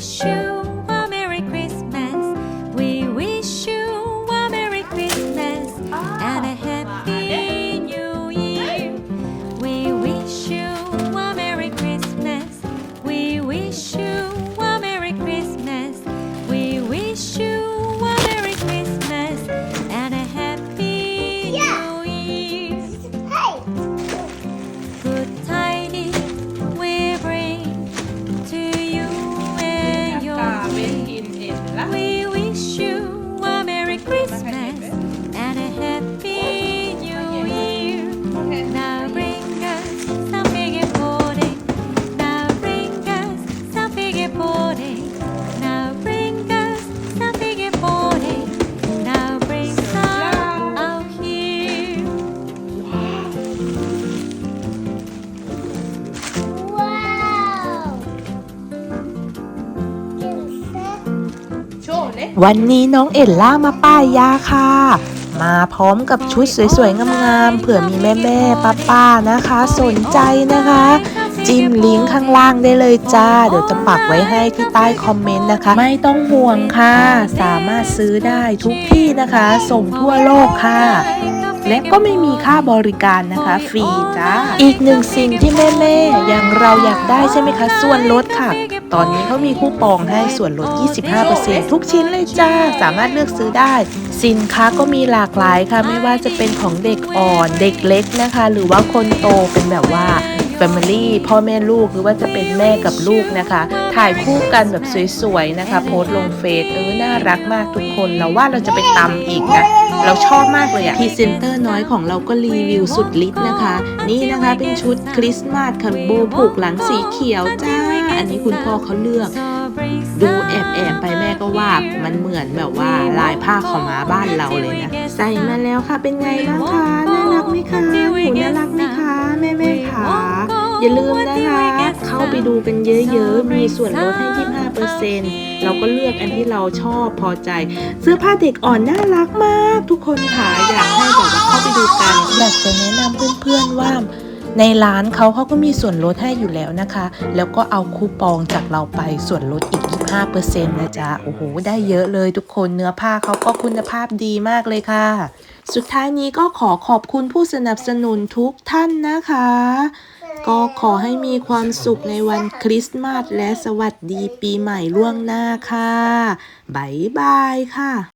shoes. วันนี้น้องเอ็ดล่ามาป้ายยาค่ะ มาพร้อมกับชุดสวยๆงามๆเผื่อมีแม่ๆป้าๆนะคะ สนใจนะคะ จิ้มลิงก์ข้างล่างได้เลยจ้า เดี๋ยวจะปักไว้ให้ที่ใต้คอมเมนต์นะคะ ไม่ต้องห่วงค่ะ สามารถซื้อได้ทุกที่นะคะ ส่งทั่วโลกค่ะ และก็ไม่มีค่าบริการนะคะฟรีจ้า อีกหนึ่งสิ่งที่แม่ๆอย่างเราอยากได้ใช่ไหมคะ ส่วนลดค่ะ ตอนนี้เขามีคูปองให้ส่วนลด 25%ทุกชิ้นเลยจ้า สามารถเลือกซื้อได้ สินค้าก็มีหลากหลายค่ะ ไม่ว่าจะเป็นของเด็กอ่อน เด็กเล็กนะคะ หรือว่าคนโตเป็นแบบว่า Family พ่อแม่ลูกหรือว่าจะเป็นแม่กับลูกนะคะ ถ่ายคู่กันแบบสวยๆนะคะ โพสต์ลงเฟซเออน่ารักมากทุกคนเราว่าเราจะไปตำอีกนะเราชอบมากเลยอะพรีเซนเตอร์น้อยของเราก็รีวิวสุดฤทธิ์นะคะ นี่นะคะเป็นชุดคริสต์มาสคันโบผูกหลังสีเขียวจ้า อันนี้คุณพ่อเขาเลือก ดูแอบแอบไปแม่ก็ว่ามันเหมือนแบบว่าลายผ้าขาวม้าบ้านเราเลยนะ ใส่มาแล้วค่ะเป็นไงบ้างคะน่ารักไหมคะ อย่าลืมนะคะเข้าไปดูกันเยอะๆ มีส่วนลดให้ 25%เราก็เลือกอันที่เราชอบพอใจ เสื้อผ้าเด็กอ่อนน่ารักมาก ทุกคนค่ะอยากให้แบบว่าเข้าไปดูกันอยากจะแนะนำเพื่อนๆว่าในร้านเขาเขาก็มีส่วนลดให้อยู่แล้วนะคะ แล้วก็เอาคูปองจากเราไปส่วนลดอีก 25%นะจ๊ะ โอ้โห ได้เยอะเลยทุกคนเนื้อผ้าเขาก็คุณภาพดีมากเลยค่ะ สุดท้ายนี้ก็ขอขอบคุณผู้สนับสนุนทุกท่านนะคะ ก็ขอให้มีความสุขในวันคริสต์มาสและสวัสดีปีใหม่ล่วงหน้าค่ะ บ๊ายบายค่ะ